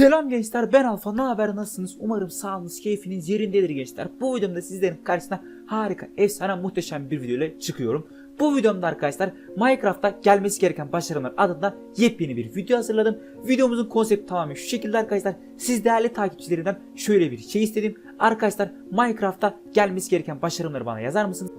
Selam gençler ben Alfa. Ne haber nasılsınız? Umarım sağlığınız keyfiniz yerindedir gençler. Bu videomda sizlerin karşısına harika efsane muhteşem bir video ile çıkıyorum. Bu videomda arkadaşlar Minecraft'ta gelmesi gereken başarımlar adında yepyeni bir video hazırladım. Videomuzun konsepti tamamen şu şekilde arkadaşlar. Siz değerli takipçilerimden şöyle bir şey istedim. Arkadaşlar Minecraft'ta gelmesi gereken başarımları bana yazar mısınız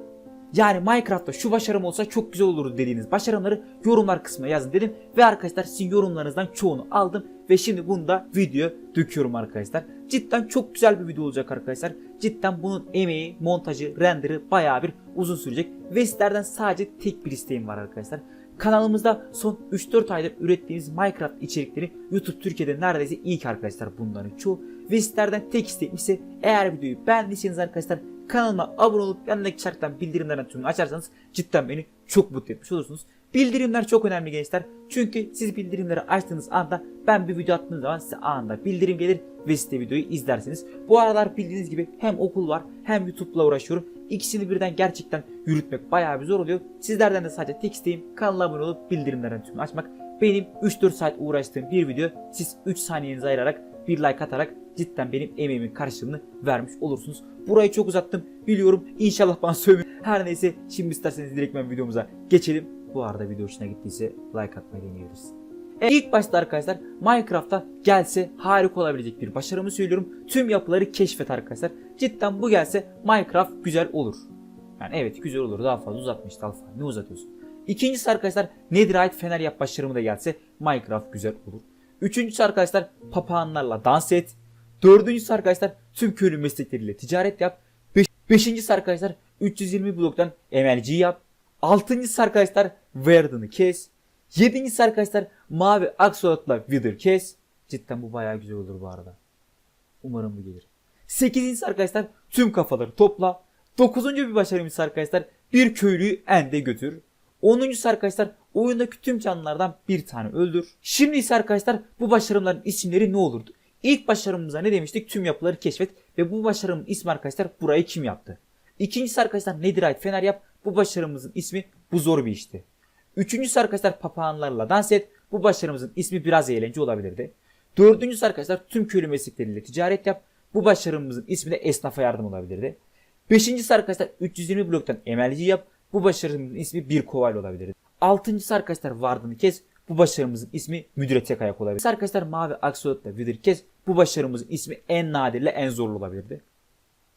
yani Minecraft'ta şu başarım olsa çok güzel olur dediğiniz başarımları yorumlar kısmına yazın dedim. Ve arkadaşlar sizin yorumlarınızdan çoğunu aldım. Ve şimdi bunu da video döküyorum arkadaşlar. Cidden çok güzel bir video olacak arkadaşlar. Cidden bunun emeği, montajı, renderı bayağı bir uzun sürecek. Ve sizlerden sadece tek bir isteğim var arkadaşlar. Kanalımızda son 3-4 aydır ürettiğimiz Minecraft içerikleri YouTube Türkiye'de neredeyse ilk arkadaşlar bunların çoğu. Ve sizlerden tek isteğim ise eğer videoyu beğendiyseniz arkadaşlar kanalıma abone olup yanındaki işaretten bildirimlerden tümünü açarsanız cidden beni çok mutlu etmiş olursunuz. Bildirimler çok önemli gençler. Çünkü siz bildirimleri açtığınız anda ben bir video attığım zaman size anında bildirim gelir ve siz de videoyu izlersiniz. Bu aralar bildiğiniz gibi hem okul var hem YouTube'la uğraşıyorum. İkisini birden gerçekten yürütmek bayağı bir zor oluyor. Sizlerden de sadece tek isteğim kanala abone olup bildirimlerden tümünü açmak. Benim 3-4 saat uğraştığım bir video siz 3 saniyenizi ayırarak bir like atarak cidden benim emeğimin karşılığını vermiş olursunuz. Burayı çok uzattım biliyorum inşallah bana sövmeyin. Her neyse şimdi isterseniz direktmen videomuza geçelim. Bu arada video hoşuna gittiyse like atmayı deneyebiliriz. E, ilk başta arkadaşlar Minecraft'ta gelse harika olabilecek bir başarımı söylüyorum. Tüm yapıları keşfet arkadaşlar. Cidden bu gelse Minecraft güzel olur. Yani evet güzel olur daha fazla uzatmıştı Alfa ne uzatıyorsun. İkincisi arkadaşlar Netherite fener yap başarımı da gelse Minecraft güzel olur. Üçüncüsü arkadaşlar papağanlarla dans et. Dördüncüsü arkadaşlar tüm köylü meslekleriyle ticaret yap. Beş, beşincisi arkadaşlar 320 bloktan MLG yap. Altıncısı arkadaşlar Verdon'ı kes. Yedincisi arkadaşlar mavi aksolotla Wither kes. Cidden bu bayağı güzel olur bu arada. Umarım bu gelir. Sekizincisi arkadaşlar tüm kafaları topla. Dokuzuncu bir başarımız arkadaşlar bir köylüyü ende götür. Onuncusu arkadaşlar oyundaki tüm canlılardan bir tane öldür. Şimdi ise arkadaşlar bu başarımların isimleri ne olurdu? İlk başarımıza ne demiştik? Tüm yapıları keşfet ve bu başarımın ismi arkadaşlar burayı kim yaptı? İkincisi arkadaşlar Netherite fener yap. Bu başarımızın ismi bu zor bir işti. Üçüncüsü arkadaşlar papağanlarla dans et. Bu başarımızın ismi biraz eğlence olabilirdi. Dördüncüsü arkadaşlar tüm köylü meslekleriyle ticaret yap. Bu başarımızın ismi de esnafa yardım olabilirdi. Beşincisi arkadaşlar 320 bloktan emelci yap. Bu başarımızın ismi bir koval olabilirdi. Altıncısı arkadaşlar vardığını kes. Bu başarımızın ismi müdüre tek ayak olabilir. Arkadaşlar mavi aksolotla Wither kes. Bu başarımızın ismi en nadirle en zorlu olabilirdi.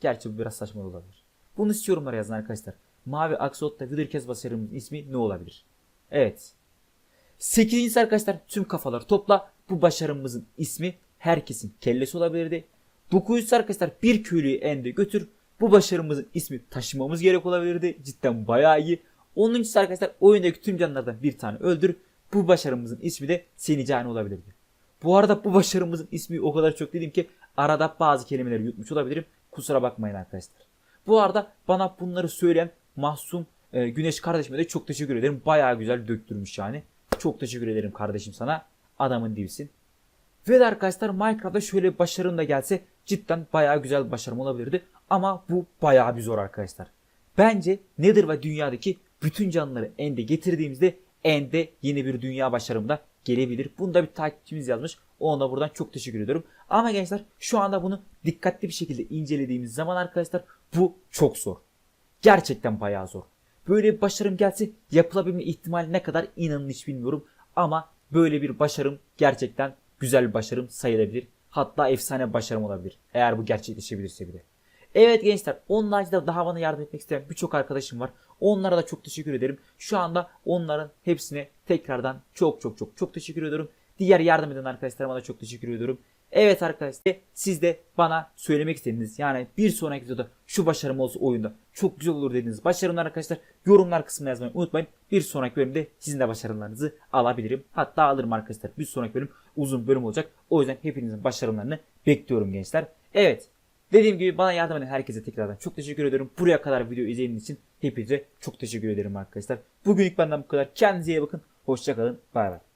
Gerçi bu biraz saçma olabilir. Bunu siz yazın arkadaşlar. Mavi aksolotla Wither kes başarımızın ismi ne olabilir? Evet. Sekizincisi arkadaşlar tüm kafaları topla. Bu başarımızın ismi herkesin kellesi olabilirdi. Dokuzuncusu arkadaşlar bir köylüyü ende götür. Bu başarımızın ismi taşımamız gerek olabilirdi. Cidden bayağı iyi. Onuncusu arkadaşlar oyundaki tüm canlılardan bir tane öldür. Bu başarımızın ismi de Seni Cani olabilirdi. Bu arada bu başarımızın ismi o kadar çok dedim ki arada bazı kelimeleri yutmuş olabilirim. Kusura bakmayın arkadaşlar. Bu arada bana bunları söyleyen Mahsum e, Güneş kardeşime de çok teşekkür ederim. Bayağı güzel döktürmüş yani. Çok teşekkür ederim kardeşim sana. Adamın dibisin. Ve de arkadaşlar Minecraft'ta şöyle bir başarım da gelse cidden bayağı güzel bir başarım olabilirdi. Ama bu bayağı bir zor arkadaşlar. Bence Nether ve dünyadaki bütün canlıları ende getirdiğimizde ende yeni bir dünya başarımı da gelebilir. Bunu da bir takipçimiz yazmış. Ona da buradan çok teşekkür ediyorum. Ama gençler şu anda bunu dikkatli bir şekilde incelediğimiz zaman arkadaşlar bu çok zor. Gerçekten bayağı zor. Böyle bir başarım gelse yapılabilme ihtimali ne kadar inanın hiç bilmiyorum. Ama böyle bir başarım gerçekten güzel bir başarım sayılabilir. Hatta efsane başarım olabilir. Eğer bu gerçekleşebilirse bile. Evet gençler onun haricinde daha bana yardım etmek isteyen birçok arkadaşım var. Onlara da çok teşekkür ederim. Şu anda onların hepsine tekrardan çok çok çok çok teşekkür ediyorum. Diğer yardım eden arkadaşlarıma da çok teşekkür ediyorum. Evet arkadaşlar siz de bana söylemek istediğiniz yani bir sonraki videoda şu başarım olsa oyunda çok güzel olur dediğiniz başarımlar arkadaşlar yorumlar kısmına yazmayı unutmayın. Bir sonraki bölümde sizin de başarılarınızı alabilirim. Hatta alırım arkadaşlar. Bir sonraki bölüm uzun bölüm olacak. O yüzden hepinizin başarılarını bekliyorum gençler. Evet Dediğim gibi bana yardım eden herkese tekrardan çok teşekkür ediyorum. Buraya kadar video izlediğiniz için hepinize çok teşekkür ederim arkadaşlar. Bugünlük benden bu kadar. Kendinize iyi bakın. Hoşçakalın. Bay bay.